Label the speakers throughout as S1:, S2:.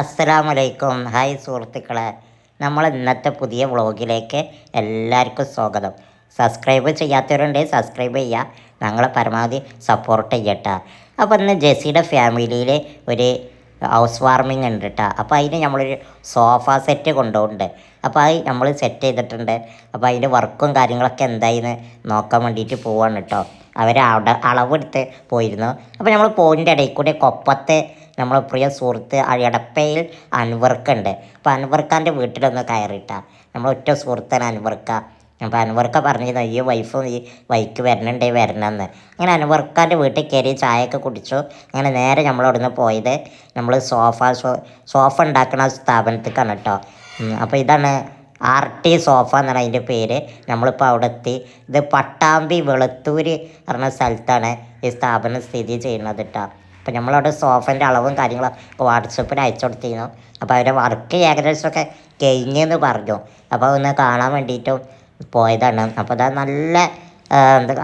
S1: അസ്സലാമലൈക്കും. ഹായ് സുഹൃത്തുക്കളെ. നമ്മൾ ഇന്നത്തെ പുതിയ വ്ളോഗിലേക്ക് എല്ലാവർക്കും സ്വാഗതം. സബ്സ്ക്രൈബ് ചെയ്യാത്തവരുണ്ടെങ്കിൽ സബ്സ്ക്രൈബ് ചെയ്യുക. ഞങ്ങളെ പരമാവധി സപ്പോർട്ട് ചെയ്യട്ടെ. അപ്പോൾ ഇന്ന് ജെസ്സിയുടെ ഫാമിലിയിൽ ഒരു ഹൗസ് വാർമിംഗ് ഉണ്ട് കേട്ടോ അപ്പോൾ അതിന് നമ്മളൊരു സോഫ സെറ്റ് കൊണ്ടുപോകുന്നുണ്ട്. അപ്പോൾ അത് നമ്മൾ സെറ്റ് ചെയ്തിട്ടുണ്ട്. അപ്പോൾ അതിന്റെ വർക്കും കാര്യങ്ങളൊക്കെ എന്തായിന്ന് നോക്കാൻ വേണ്ടിയിട്ട് പോവാണ് കേട്ടോ അവർ അളവെടുത്ത് പോയിരുന്നു. അപ്പോൾ നമ്മൾ പോയിന്റെ ഇടയിൽ കൂടെ കൊപ്പത്ത് നമ്മളെ പ്രിയ സുഹൃത്ത് എടപ്പയിൽ അൻവർക്കുണ്ട്. അപ്പോൾ അൻവർക്കാന്റെ വീട്ടിലൊന്ന് കയറിയിട്ട. നമ്മൾ ഒറ്റ സുഹൃത്താണ് അൻവർക്ക. അപ്പോൾ അൻവർക്ക പറഞ്ഞിരുന്നു ഈ വൈഫ് ഈ വൈക്ക് വരണുണ്ടേ വരണമെന്ന് അങ്ങനെ അൻവർക്കാന്റെ വീട്ടിൽ കയറി ചായയൊക്കെ കുടിച്ചു. അങ്ങനെ നേരെ നമ്മളവിടുന്ന് പോയത് നമ്മൾ സോഫ സോഫ ഉണ്ടാക്കുന്ന സ്ഥാപനത്തേക്കാണ് കേട്ടോ. അപ്പോൾ ഇതാണ് ആർ ടി സോഫ എന്നാണ് അതിന്റെ പേര്. നമ്മളിപ്പോൾ അവിടെ എത്തി ഇത് പട്ടാമ്പി വെളുത്തൂര് പറഞ്ഞ സ്ഥലത്താണ് ഈ സ്ഥാപനം സ്ഥിതി ചെയ്യുന്നത് കേട്ടോ. അപ്പോൾ നമ്മളവിടെ സോഫന്റെ അളവും കാര്യങ്ങളും ഇപ്പോൾ വാട്സപ്പിൽ അയച്ചു കൊടുത്തിരുന്നു. അപ്പോൾ അവരുടെ വർക്ക് ഏകദേശമൊക്കെ കഴിഞ്ഞെന്ന് പറഞ്ഞു. അപ്പോൾ ഒന്ന് കാണാൻ വേണ്ടിയിട്ടും പോയതാണ്. അപ്പോൾ അത് നല്ല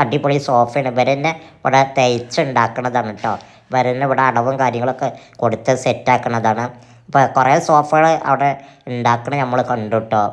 S1: അടിപൊളി സോഫയാണ്. ഇവർ തന്നെ ഇവിടെ തയ്ച്ചുണ്ടാക്കണതാണ് കേട്ടോ ഇവർ തന്നെ ഇവിടെ അടവും കാര്യങ്ങളൊക്കെ കൊടുത്ത് സെറ്റാക്കണതാണ്. അപ്പോൾ കുറേ സോഫകൾ അവിടെ ഉണ്ടാക്കണ നമ്മൾ കണ്ടു കേട്ടോ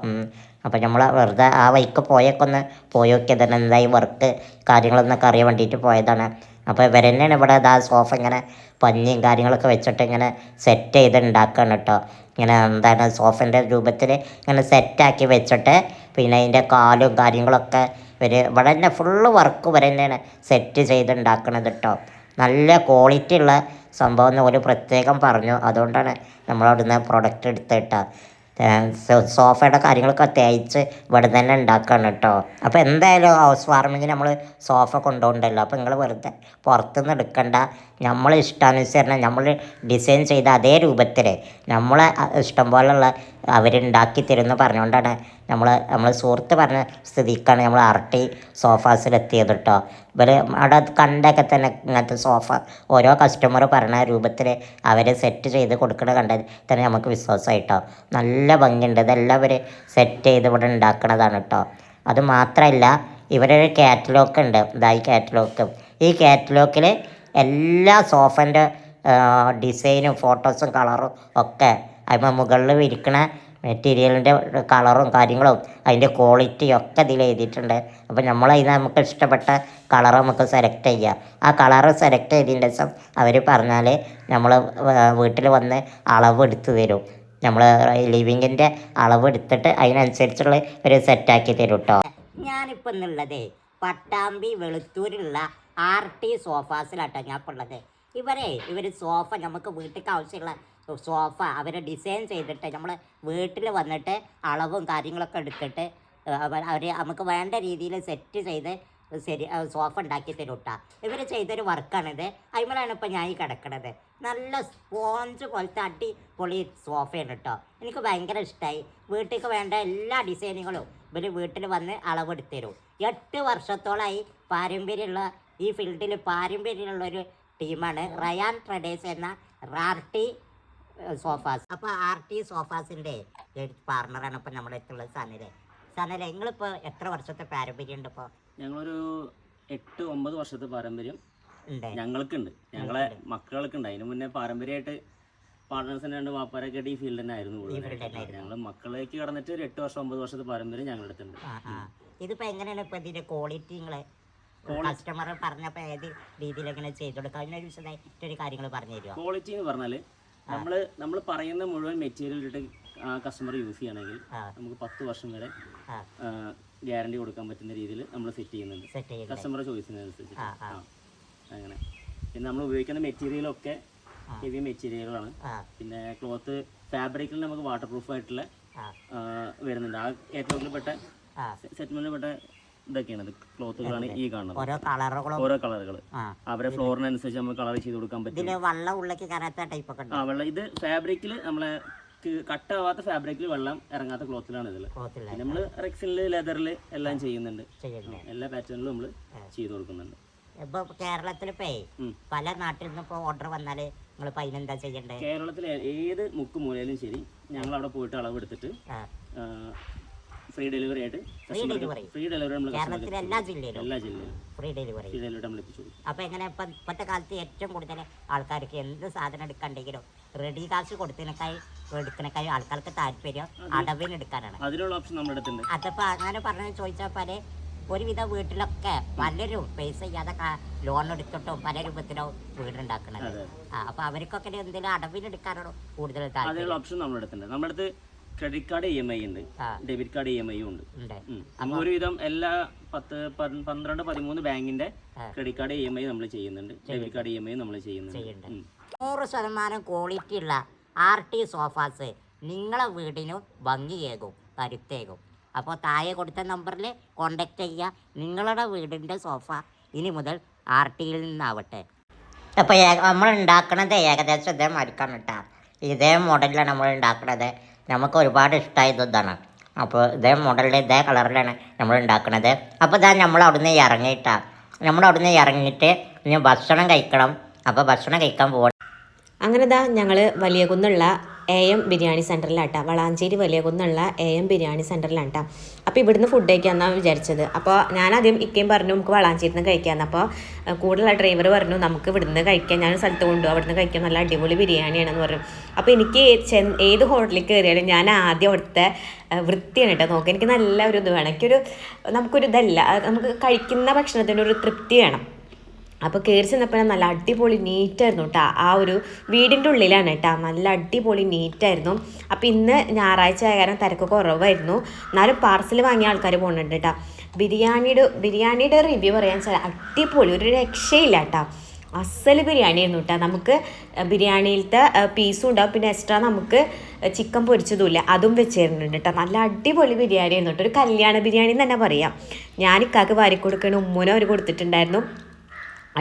S1: അപ്പോൾ നമ്മൾ വെറുതെ ആ വഴിക്ക് പോയൊക്കെ ഒന്ന് പോയി നോക്കിയതാണ്. എന്തായി വർക്ക് കാര്യങ്ങളൊന്നൊക്കെ അറിയാൻ വേണ്ടിയിട്ട് പോയതാണ്. അപ്പോൾ ഇവർ തന്നെയാണ് ഇവിടെ ആ സോഫ ഇങ്ങനെ പഞ്ഞിയും കാര്യങ്ങളൊക്കെ വെച്ചിട്ട് ഇങ്ങനെ സെറ്റ് ചെയ്ത് ഉണ്ടാക്കുകയാണ് കേട്ടോ ഇങ്ങനെ എന്താണ് സോഫന്റെ രൂപത്തിൽ ഇങ്ങനെ സെറ്റാക്കി വെച്ചിട്ട് പിന്നെ അതിന്റെ കാലും കാര്യങ്ങളൊക്കെ ഇവർ ഇവിടെ തന്നെ ഫുള്ള് വർക്ക് ഇവർ തന്നെയാണ് സെറ്റ് ചെയ്ത് ഉണ്ടാക്കണത് കേട്ടോ നല്ല ക്വാളിറ്റി ഉള്ള സംഭവം എന്ന് ഒരു പ്രത്യേകം പറഞ്ഞു. അതുകൊണ്ടാണ് നമ്മളവിടുന്ന് പ്രൊഡക്റ്റ് എടുത്തിട്ടാ സോഫയുടെ കാര്യങ്ങളൊക്കെ തേച്ച് ഇവിടെ തന്നെ ഉണ്ടാക്കുകയാണ് കേട്ടോ. അപ്പോൾ എന്തായാലും ഹൗസ് വാർമിങ്ങിന് നമ്മൾ സോഫ കൊണ്ടുപോകണ്ടല്ലോ. അപ്പോൾ നിങ്ങൾ വെറുതെ പുറത്തുനിന്ന് എടുക്കണ്ട. നമ്മൾ ഇഷ്ടാനുസരണം നമ്മൾ ഡിസൈൻ ചെയ്ത അതേ രൂപത്തിൽ നമ്മളെ ഇഷ്ടം പോലുള്ള അവരുണ്ടാക്കി തരുമെന്ന് പറഞ്ഞുകൊണ്ടാണ് നമ്മൾ നമ്മൾ സുഹൃത്ത് പറഞ്ഞ സ്ഥിതിക്കാണ് നമ്മൾ അർട്ടി സോഫാസിലെത്തിയത് കേട്ടോ ഇവർ അവിടെ കണ്ടൊക്കെ തന്നെ ഇങ്ങനത്തെ സോഫ ഓരോ കസ്റ്റമർ പറഞ്ഞ രൂപത്തിൽ അവർ സെറ്റ് ചെയ്ത് കൊടുക്കണ കണ്ടത് തന്നെ നമുക്ക് വിശ്വാസമായിട്ടോ നല്ല ഭംഗിയുണ്ട്. ഇതെല്ലാം ഇവർ സെറ്റ് ചെയ്ത് ഇവിടെ ഉണ്ടാക്കണതാണ് കേട്ടോ. അത് മാത്രമല്ല ഇവരൊരു കാറ്റലോഗ് ഉണ്ട്. ഇതായി കാറ്റലോഗ് ഈ കാറ്റലോഗിൽ എല്ലാ സോഫന്റെ ഡിസൈനും ഫോട്ടോസും കളറും ഒക്കെ അതിന് മുകളിൽ വിരിക്കണ മെറ്റീരിയലിന്റെ കളറും കാര്യങ്ങളും അതിന്റെ ക്വാളിറ്റിയും ഒക്കെ ഇതിൽ എഴുതിയിട്ടുണ്ട്. അപ്പോൾ നമ്മൾ അതിന് നമുക്ക് ഇഷ്ടപ്പെട്ട കളർ നമുക്ക് സെലക്ട് ചെയ്യാം. ആ കളറ് സെലക്ട് ചെയ്തതിന്റെ ശേഷം അവർ പറഞ്ഞാൽ നമ്മൾ വീട്ടിൽ വന്ന് അളവ് എടുത്തു തരും. നമ്മൾ ലിവിങ്ങിന്റെ അളവ് എടുത്തിട്ട് അതിനനുസരിച്ചുള്ള ഒരു സെറ്റാക്കി തരും കേട്ടോ ഞാനിപ്പോൾ എന്നുള്ളത് പട്ടാമ്പി വെളുത്തൂരിലുള്ള ആർ ടി സോഫാസിലാട്ടോ ഞാൻ ഉള്ളത്. ഇവരെ ഇവർ സോഫ നമുക്ക് വീട്ടിലേക്ക് ആവശ്യമുള്ള സോഫ അവർ ഡിസൈൻ ചെയ്തിട്ട് നമ്മൾ വീട്ടിൽ വന്നിട്ട് അളവും കാര്യങ്ങളൊക്കെ എടുത്തിട്ട് അവർ നമുക്ക് വേണ്ട രീതിയിൽ സെറ്റ് ചെയ്ത് ശരി സോഫ ഉണ്ടാക്കി തരും കേട്ടോ ഇവർ ചെയ്തൊരു വർക്കാണിത്. അതിമലാണ് ഇപ്പോൾ ഞാൻ ഈ കിടക്കണത്. നല്ല സ്പോഞ്ച് പോലത്തെ അടിപൊളി സോഫയാണ് കേട്ടോ എനിക്ക് ഭയങ്കര ഇഷ്ടമായി വീട്ടിലേക്ക് വേണ്ട എല്ലാ ഡിസൈനുകളും ഇവർ വീട്ടിൽ വന്ന് അളവെടുത്തരും. എട്ട് വർഷത്തോളമായി പാരമ്പര്യമുള്ള ഈ ഫീൽഡിൽ പാരമ്പര്യമുള്ള ഒരു ടീമാണ്. റയാൻ ട്രഡേഴ്സ് എന്ന റാർട്ടി സോഫാസ്. അപ്പോൾ ആർ ടി സോഫാസിന്റെ പാർട്ണറാണ് ഇപ്പോൾ നമ്മുടെ അടുത്തുള്ള സനലെ. സനല നിങ്ങളിപ്പോൾ എത്ര വർഷത്തെ പാരമ്പര്യം ഉണ്ട് ഇപ്പോൾ
S2: ഞങ്ങളൊരു എട്ട് ഒമ്പത് വർഷത്തെ പാരമ്പര്യം ഞങ്ങൾക്കുണ്ട്. ഞങ്ങളെ മക്കൾക്കുണ്ട്. അതിനു മുന്നേ പാരമ്പര്യമായിട്ട് പാർട്ട്നേഴ്സിന് രണ്ട് വാപ്പാരൊക്കെ ഈ ഫീൽഡ് തന്നെ ആയിരുന്നു. ഞങ്ങൾ മക്കളിലേക്ക് കടന്നിട്ട് ഒരു എട്ട് വർഷം ഒമ്പത് വർഷത്തെ പാരമ്പര്യം ഞങ്ങളുടെ അടുത്തുണ്ട്.
S1: ഇതിപ്പോ എങ്ങനെയാണ് ഇപ്പൊ ഇതിന്റെ ക്വാളിറ്റി നിങ്ങൾ കസ്റ്റമർ പറഞ്ഞപ്പോൾ ഏത് രീതിയിൽ എങ്ങനെ ചെയ്തു കൊടുക്കുക അതിനൊരു വിശദമായിട്ടൊരു കാര്യങ്ങൾ പറഞ്ഞു തരുമോ
S2: ക്വാളിറ്റി എന്ന് പറഞ്ഞാൽ നമ്മൾ നമ്മൾ പറയുന്ന മുഴുവൻ മെറ്റീരിയൽ ഇട്ട് കസ്റ്റമർ യൂസ് ചെയ്യണമെങ്കിൽ നമുക്ക് പത്ത് വർഷം വരെ ഗ്യാരണ്ടി കൊടുക്കാൻ പറ്റുന്ന രീതിയിൽ നമ്മൾ സെറ്റ് ചെയ്യുന്നുണ്ട്. കസ്റ്റമർ ചോയ്സിനനുസരിച്ച്. അങ്ങനെ. പിന്നെ നമ്മൾ ഉപയോഗിക്കുന്ന മെറ്റീരിയലൊക്കെ. ഹെവി മെറ്റീരിയലുകളാണ് പിന്നെ ക്ലോത്ത് ഫാബ്രിക്കിൽ നമുക്ക് വാട്ടർ പ്രൂഫ് ആയിട്ടുള്ള വരുന്നുണ്ട്. ആ ഏറ്റവും പെട്ട സെറ്റ്മെന്റിൽ പെട്ട ഇതൊക്കെയാണ്. ക്ലോത്തുകളാണ് ഈ കാണുന്നത്.
S1: ഓരോ കളറുകളും
S2: ഓരോ കളറുകൾ അവരെ ഫ്ലോറിനനുസരിച്ച് നമുക്ക് കളർ ചെയ്ത് കൊടുക്കാൻ പറ്റും.
S1: ഇതിൽ വെള്ളം ഉള്ളിലേക്ക് കയറാത്ത ടൈപ്പ് ഒക്കെ
S2: ആ വെള്ളം. ഇത് ഫാബ്രിക്കിൽ നമ്മളെ കട്ടാവാത്ത ഫാബ്രിക്കിൽ വെള്ളം ഇറങ്ങാത്ത ക്ലോത്തിലാണ് ഇതിൽ നമ്മൾ റെക്സിനിൽ ലെതറിൽ എല്ലാം ചെയ്യുന്നുണ്ട്. എല്ലാ പാറ്റേണിലും നമ്മൾ ചെയ്ത് കൊടുക്കുന്നുണ്ട്.
S1: ഇപ്പൊ കേരളത്തിലിപ്പേ
S2: ഉം.
S1: പല നാട്ടിൽ നിന്ന് ഇപ്പൊ ഓർഡർ വന്നാൽ നിങ്ങൾ പൈനെന്താ അതിനെന്താ ചെയ്യണ്ടേ?
S2: കേരളത്തിലെ ഏത് മുക്ക് മൂലയിലും ശരി ഞങ്ങൾ അവിടെ പോയിട്ട് അളവെടുത്തിട്ട് ഫ്രീ ഡെലിവറി ആയിട്ട്. ഫ്രീ ഡെലിവറി നമ്മൾ
S1: കേരളത്തിലെ എല്ലാ ജില്ലയിലും
S2: എല്ലാ ജില്ലയിലും
S1: ഫ്രീ ഡെലിവറി
S2: ഫ്രീ ഡെലിവറി നമ്മൾ എത്തിച്ചു കൊടുക്കും.
S1: അപ്പൊ എങ്ങനെ ഇപ്പൊ ഇപ്പോഴത്തെ കാലത്ത് ഏറ്റവും കൂടുതൽ ആൾക്കാർക്ക് എന്ത് സാധനം എടുക്കണ്ടെങ്കിലും റെഡി കാശ് കൊടുത്തതിനേക്കായി എടുക്കണേക്കായി ആൾക്കാർക്ക് താല്പര്യം അടവിനെടുക്കാനാണ്
S2: അതിനുള്ള ഓപ്ഷൻ നമ്മുടെ അടുത്തുണ്ട്.
S1: അതപ്പോ അങ്ങനെ പറഞ്ഞു ചോദിച്ചാൽ പല ഒരുവിധ വീട്ടിലൊക്കെ പലരും പൈസ ചെയ്യാതെ ലോൺ എടുത്തിട്ടും പല രൂപത്തിലോ വീടുണ്ടാക്കണത്. ആ, അപ്പൊ അവർക്കൊക്കെ എന്തെങ്കിലും അടവിനെടുക്കാനാണോ കൂടുതൽ
S2: ഓപ്ഷൻ നമ്മുടെ അടുത്തുണ്ട്. നമ്മുടെ അടുത്ത് credit card E M I ഉണ്ട്. Debit card E M I ഉണ്ട്. നമ്മൾ ഒരുവിധം എല്ലാ പത്ത് പന്ത്രണ്ട് പതിമൂന്ന് ബാങ്കിന്റെ credit card E M I നമ്മൾ ചെയ്യുന്നുണ്ട്. Debit card E M I നമ്മൾ ചെയ്യുന്നുണ്ട്. ഉം.
S1: നൂറ് ശതമാനം ക്വാളിറ്റി ഉള്ള ആർ ടി സോഫാസ് നിങ്ങളെ വീടിനും ഭംഗിയേകും കരുത്തേകും. അപ്പോൾ താഴെ കൊടുത്ത നമ്പറിൽ കോണ്ടാക്ട് ചെയ്യുക നിങ്ങളുടെ വീടിന്റെ സോഫ ഇനി മുതൽ ആർ ടിയിൽ നിന്നാവട്ടെ. അപ്പോൾ നമ്മൾ ഉണ്ടാക്കണത് ഏകദേശം ഇതേ മരിക്കാൻ കേട്ടോ ഇതേ മോഡലിലാണ് നമ്മൾ ഉണ്ടാക്കുന്നത് നമുക്ക് ഒരുപാട് ഇഷ്ടമായത് ഇതാണ്. അപ്പോൾ ഇതേ മോഡലിൽ ഇതേ കളറിലാണ് നമ്മൾ ഉണ്ടാക്കുന്നത് അപ്പോൾ ഇതാ നമ്മൾ അവിടുന്ന് ഇറങ്ങിയിട്ടാണ് നമ്മൾ അവിടുന്ന് ഇറങ്ങിയിട്ട് ഇനി ഭക്ഷണം കഴിക്കണം. അപ്പോൾ ഭക്ഷണം കഴിക്കാൻ പോകണം
S3: അങ്ങനെ ഇതാ ഞങ്ങൾ വലിയകുന്നുള്ള എ എം ബിരിയാണി സെന്ററിലാട്ടാ വളാഞ്ചേരി വലിയ കുന്നുള്ള എ എം ബിരിയാണി സെന്ററിലാട്ടാ അപ്പോൾ ഇവിടുന്ന് ഫുഡ് കഴിക്കാമെന്നാണ് വിചാരിച്ചത്. അപ്പോൾ ഞാനാദ്യം ഇക്കയും പറഞ്ഞു നമുക്ക് വളാഞ്ചേരി നിന്ന് കഴിക്കാമെന്ന് അപ്പോൾ കൂടുതലുള്ള ഡ്രൈവർ പറഞ്ഞു നമുക്ക് ഇവിടുന്ന് കഴിക്കാം. ഞാൻ സ്ഥലത്ത് കൊണ്ടുപോകും അവിടുന്ന് കഴിക്കാൻ നല്ല അടിപൊളി ബിരിയാണിയാണെന്ന് പറഞ്ഞു. അപ്പോൾ എനിക്ക് ഏത് ഹോട്ടലിൽ കയറിയാലും ഞാൻ ആദ്യം അവിടുത്തെ വൃത്തിയാണ് കേട്ടോ നോക്കുക. എനിക്ക് നല്ല ഒരു ഇത് വേണം. എനിക്കൊരു നമുക്കൊരു ഇതല്ല നമുക്ക് കഴിക്കുന്ന ഭക്ഷണത്തിന്റെ ഒരു തൃപ്തി വേണം. അപ്പോൾ കയറി ചെന്നപ്പോൾ നല്ല അടിപൊളി നീറ്റായിരുന്നു കേട്ടോ ആ ഒരു വീടിന്റെ ഉള്ളിലാണ് കേട്ടോ നല്ല അടിപൊളി നീറ്റായിരുന്നു അപ്പോൾ ഇന്ന് ഞായറാഴ്ച ആയ കാരണം തിരക്ക് കുറവായിരുന്നു. എന്നാലും പാർസൽ വാങ്ങിയ ആൾക്കാർ പോകുന്നുണ്ട് കേട്ടോ ബിരിയാണിയുടെ ബിരിയാണിയുടെ റിവ്യൂ പറയാൻ വെച്ചാൽ അടിപൊളി. ഒരു രക്ഷയില്ല കേട്ടോ അസൽ ബിരിയാണി ആയിരുന്നു കേട്ടോ നമുക്ക് ബിരിയാണിയിലത്തെ പീസും ഉണ്ടാവും. പിന്നെ എക്സ്ട്രാ നമുക്ക് ചിക്കൻ പൊരിച്ചതുമില്ല. അതും വെച്ചിരുന്നുണ്ട് കേട്ടോ നല്ല അടിപൊളി ബിരിയാണി ആയിരുന്നു കേട്ടോ ഒരു കല്യാണ ബിരിയാണി എന്ന് തന്നെ പറയാം. ഞാൻ ഇക്കാക്ക് വാരി കൊടുക്കണ ഉമ്മുനും അവർ കൊടുത്തിട്ടുണ്ടായിരുന്നു.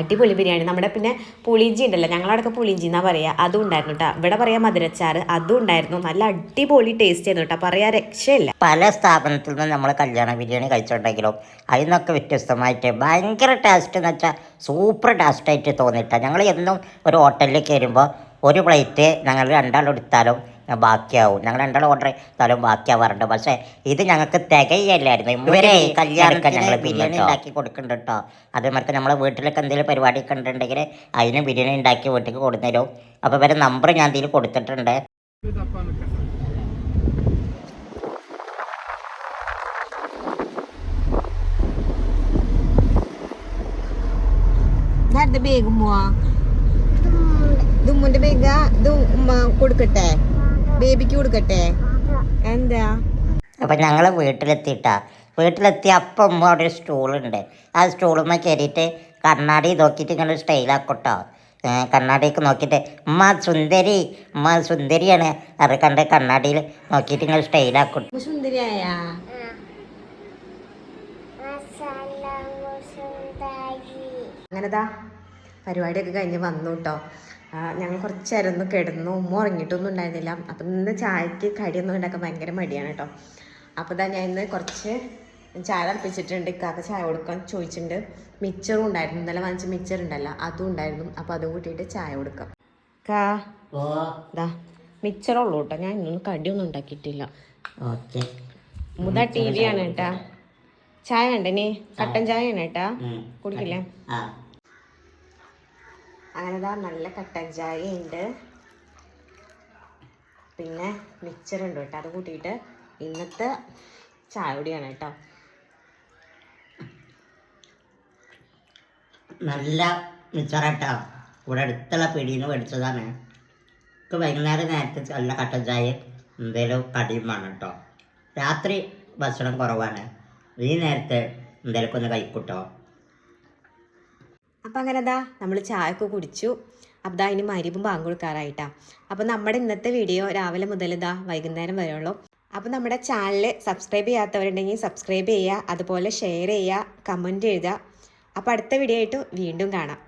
S3: അടിപൊളി ബിരിയാണി. നമ്മുടെ പിന്നെ പുളിഞ്ചി ഉണ്ടല്ലോ ഞങ്ങളവിടെയൊക്കെ പുളിഞ്ചി എന്നാ പറയുക അതും ഉണ്ടായിരുന്നു കേട്ടോ ഇവിടെ പറയാം മധുരച്ചാറ് അതും ഉണ്ടായിരുന്നു. നല്ല അടിപൊളി ടേസ്റ്റ് ആയിരുന്നു കേട്ടോ പറയാ രക്ഷയില്ല.
S1: പല സ്ഥാപനത്തിൽ നിന്ന് നമ്മൾ കല്യാണ ബിരിയാണി കഴിച്ചിട്ടുണ്ടെങ്കിലും അതിൽ നിന്നൊക്കെ വ്യത്യസ്തമായിട്ട് ഭയങ്കര ടേസ്റ്റ് എന്ന് വെച്ചാൽ സൂപ്പർ ടേസ്റ്റായിട്ട് തോന്നിയിട്ടാണ് ഞങ്ങൾ എന്നും ഒരു ഹോട്ടലിൽ കയറുമ്പോൾ ഒരു പ്ലേറ്റ് ഞങ്ങൾ രണ്ടാളും എടുത്താലും ബാക്കിയാവും. ഞങ്ങൾ രണ്ടാളും ഓർഡർ ചെയ്താലും ബാക്കിയാവാറുണ്ട് പക്ഷേ ഇത് ഞങ്ങൾക്ക് തികയല്ലായിരുന്നു. ഇവരെ കല്യാണത്തിന് ഞങ്ങൾ ബിരിയാണി ഉണ്ടാക്കി കൊടുക്കുന്നുണ്ട് കേട്ടോ അതേമാതിരി നമ്മളെ വീട്ടിലൊക്കെ എന്തെങ്കിലും പരിപാടി ഒക്കെ ഉണ്ടെങ്കിൽ അതിന് ബിരിയാണി ഉണ്ടാക്കി വീട്ടിൽ കൊടുത്തരും അപ്പോൾ ഇവരെ നമ്പർ ഞാൻ ഇതിൽ കൊടുത്തിട്ടുണ്ട്.
S3: ഇതാരുടെ ബേഗ് ഇത് ഉമ്മുന്റെ ബേഗ ഉമ്മ കൊടുക്കട്ടെ? ബേബിക്ക് കൊടുക്കട്ടെ? എന്താ?
S1: അപ്പം ഞങ്ങൾ വീട്ടിലെത്തിയിട്ടാ. വീട്ടിലെത്തി അപ്പം ഉമ്മ അവിടെ ഒരു സ്റ്റൂളുണ്ട്. ആ സ്റ്റൂളുമ്മ കയറിയിട്ട് കണ്ണാടി നോക്കിയിട്ട് ഇങ്ങനെ സ്റ്റൈലാക്കട്ടോ. കണ്ണാടിക്ക് നോക്കിയിട്ട് ഉമ്മ സുന്ദരി ഉമ്മ സുന്ദരിയാണ്. അത് കണ്ട് കണ്ണാടിയിൽ നോക്കിയിട്ട് ഇങ്ങനെ സ്റ്റൈലാക്കും.
S3: സുന്ദരിയായ? അങ്ങനെതാ? പരിപാടിയൊക്കെ കഴിഞ്ഞ് വന്നു കേട്ടോ ഞങ്ങൾ കുറച്ച് നേരം ഒന്ന് കിടന്നു. ഉമ്മ ഉറങ്ങിയിട്ടൊന്നും ഉണ്ടായിരുന്നില്ല. അപ്പം ഇന്ന് ചായക്ക് കടിയൊന്നും ഉണ്ടാക്കാൻ ഭയങ്കര മടിയാണ് കേട്ടോ. അപ്പോൾ തന്നെ ഞാൻ ഇന്ന് കുറച്ച് ചായ തിളപ്പിച്ചിട്ടുണ്ട്. ഇക്കാക്ക ചായ കൊടുക്കാൻ ചോദിച്ചിട്ടുണ്ട്. മിച്ചറും ഉണ്ടായിരുന്നു. ഇന്നലെ വാങ്ങിച്ച മിച്ചർ ഉണ്ടല്ലോ അതും ഉണ്ടായിരുന്നു. അപ്പോൾ അതും കൂട്ടിയിട്ട് ചായ കൊടുക്കാം. കാ ദാ മിച്ചറുള്ളൂ കേട്ടോ. ഞാൻ ഇന്നൊന്നും കടിയൊന്നും ഉണ്ടാക്കിയിട്ടില്ല.
S1: ഓക്കെ.
S3: മുത ടി വി ആണ് കേട്ടാ. ചായ ഉണ്ടനി കട്ടൻ ചായ ആണ് കേട്ടാ. കുടിക്കില്ലേ? അങ്ങനെതാ നല്ല കട്ടൻ ചായ ഉണ്ട് പിന്നെ ഉണ്ട് കേട്ടോ. അത് കൂട്ടിയിട്ട് ഇന്നത്തെ ചായ കുടിയാണ് കേട്ടോ.
S1: നല്ല മിച്ചറട്ടോ ഇവിടെ അടുത്തുള്ള പിടിയിൽ നിന്ന് മേടിച്ചതാണ്. എനിക്ക് വൈകുന്നേരം നേരത്തെ നല്ല കട്ടൻ ചായ എന്തേലും കടിയും വേണം കേട്ടോ. രാത്രി ഭക്ഷണം കുറവാണ്. ഈ നേരത്തെ എന്തേലൊക്കെ ഒന്ന് കഴിക്കൂട്ടോ
S3: അപ്പം അങ്ങനെ എന്താ നമ്മൾ ചായയൊക്കെ കുടിച്ചു. അപ്പം ദാ ഇനി മരിപ്പും ബാങ്ക് കൊടുക്കാറായിട്ടാണ് അപ്പം നമ്മുടെ ഇന്നത്തെ വീഡിയോ രാവിലെ മുതൽ ഇതാ വൈകുന്നേരം വരെയുള്ളൂ അപ്പം നമ്മുടെ ചാനൽ സബ്സ്ക്രൈബ് ചെയ്യാത്തവരുണ്ടെങ്കിൽ സബ്സ്ക്രൈബ് ചെയ്യുക അതുപോലെ ഷെയർ ചെയ്യുക കമന്റ് എഴുതുക. അപ്പോൾ അടുത്ത വീഡിയോ ആയിട്ട് വീണ്ടും കാണാം.